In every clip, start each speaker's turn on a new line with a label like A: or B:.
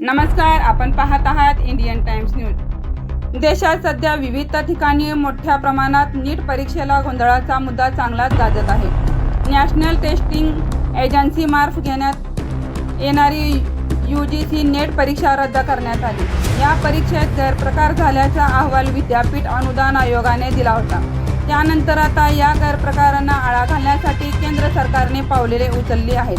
A: नमस्कार आपण पाहत आहात इंडियन टाइम्स न्यूज. देशात सध्या विविध ठिकाणी मोठ्या प्रमाणात नीट परीक्षेला गोंधळाचा मुद्दा चांगलाच गाजत आहे. नॅशनल टेस्टिंग एजन्सीमार्फत घेण्यात येणारी यू जी सी नेट परीक्षा रद्द करण्यात आली. या परीक्षेत गैरप्रकार झाल्याचा अहवाल विद्यापीठ अनुदान आयोगाने दिला होता. त्यानंतर आता या गैरप्रकारांना आळा घालण्यासाठी केंद्र सरकारने पावलेले उचलली आहेत.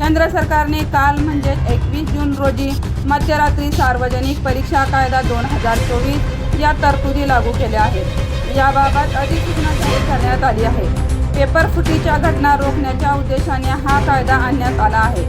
A: केंद्र सरकारने काल म्हणजे एकवीस जून रोजी मध्यरात्री सार्वजनिक परीक्षा कायदा दोन हजार चोवीस या तरतुदी लागू केल्या आहेत. याबाबत अधिसूचना जाहीर करण्यात आली आहे. पेपर फुटीच्या घटना रोखण्याच्या उद्देशाने हा कायदा आणण्यात आला आहे.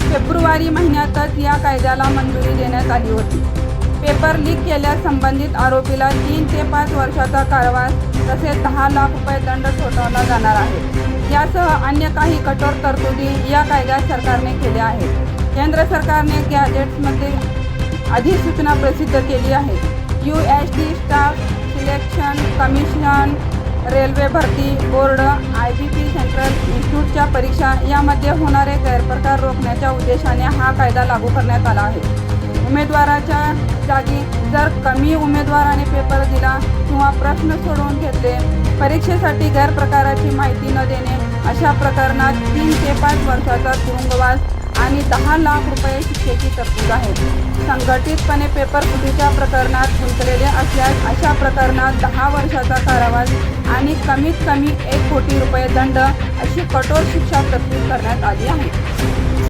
A: फेब्रुवारी महिन्यातच या कायद्याला मंजुरी देण्यात आली होती. पेपर लीक केल्यास संबंधित आरोपीला तीन ते पाच वर्षाचा कारवास तसेच दहा लाख रुपये दंड ठोठावला जाणार आहे. यासह अन्य काही कठोर तरतुदी या कायद्यात सरकारने केल्या आहेत. केंद्र सरकारने गॅजेट्समध्ये अधिसूचना प्रसिद्ध केली आहे. U S D staff selection commission railway भरती board I B P central इन्स्टिट्यूटच्या परीक्षा यामध्ये होणारे गैरप्रकार रोखण्याच्या उद्देशाने हा कायदा लागू करण्यात आला आहे. उमेदवाराच्या जागी जर कमी उमेदवाराने पेपर दिला किंवा प्रश्न सोडवून घेतले परीक्षेसाठी गैरप्रकाराची माहिती न देणे अशा प्रकरणात तीन ते पाच वर्षाचा तुरुंगवास आणि दहा लाख रुपये शिक्षेची तरतूद आहे. संघटितपणे पेपर फुटीच्या प्रकरणात गुंतलेले असल्यास अशा प्रकरणात दहा वर्षाचा कारावास आणि कमीत कमी एक कोटी रुपये दंड अशी कठोर शिक्षा तरतूद करण्यात आली आहे.